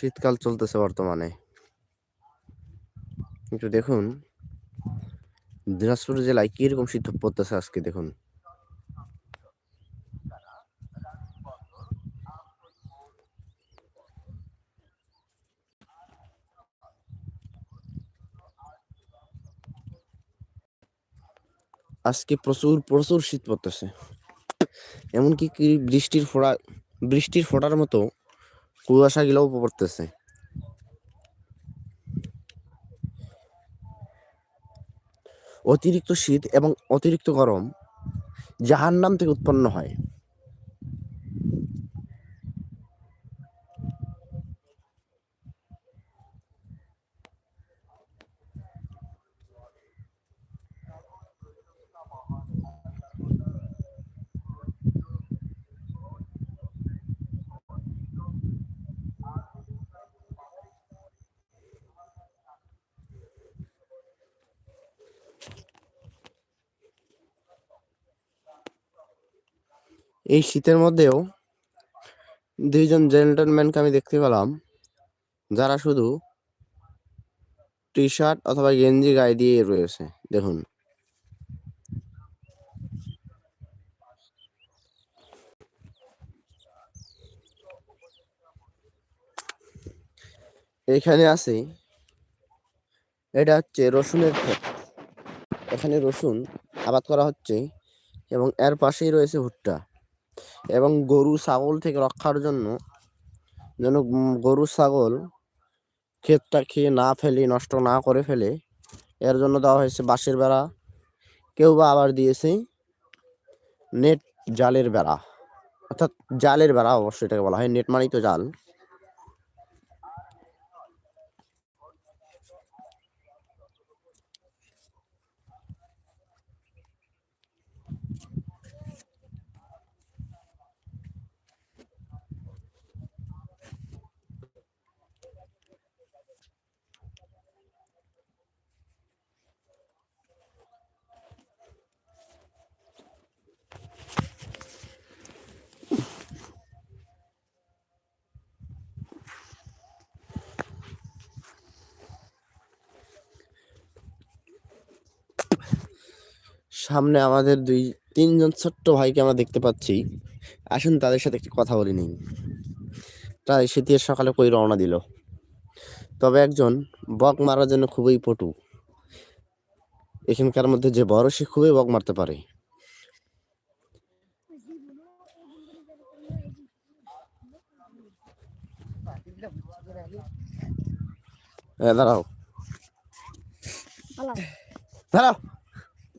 শীতকাল চলতেছে বর্তমানে। কিন্তু দেখুন, দিনাজপুর জেলায় কীরকম শীত পড়তেছে আজকে দেখুন। আজকে প্রচুর প্রচুর শীত পড়তেছে। এমনকি কি বৃষ্টির ফোঁটা বৃষ্টির ফোঁটার মতো কুয়াশা গুলো পড়তেছে অতিরিক্ত শীত এবং অতিরিক্ত গরম জাহান্নাম থেকে উৎপন্ন হয়। এই শীতের মধ্যেও দুইজন জেন্টলম্যানকে আমি দেখতে পেলাম, যারা শুধু টি শার্ট অথবা গেঞ্জি গায়ে দিয়ে রয়েছে, দেখুন। এখানে আছে, এটা হচ্ছে রসুনের ক্ষেত। এখানে রসুন আবাদ করা হচ্ছে এবং এর পাশেই রয়েছে ভুট্টা। এবং গরু, ছাগল থেকে রক্ষার জন্য যেন গরু, ছাগল ক্ষেতটা খেয়ে না ফেলে, নষ্ট না করে ফেলে, এর জন্য দেওয়া হয়েছে বাঁশের বেড়া। কেউ বা আবার দিয়েছে নেট জালের বেড়া, অর্থাৎ জালের বেড়া অবশ্যই এটাকে বলা হয়, নেট মানেই তো জাল। সামনে আমাদের দুই, তিনজন ছোট্ট ভাইকে আমরা দেখতে পাচ্ছি। আসুন তাদের সাথে একটি কথা বলে নিই। তাই শীতের সকালে কই রওনা দিল। তবে একজন বক মারার জন্য খুবই পটু। এখানকার মধ্যে যে বড়, সে খুবই বক মারতে পারে। দাঁড়াও। দাঁড়াও।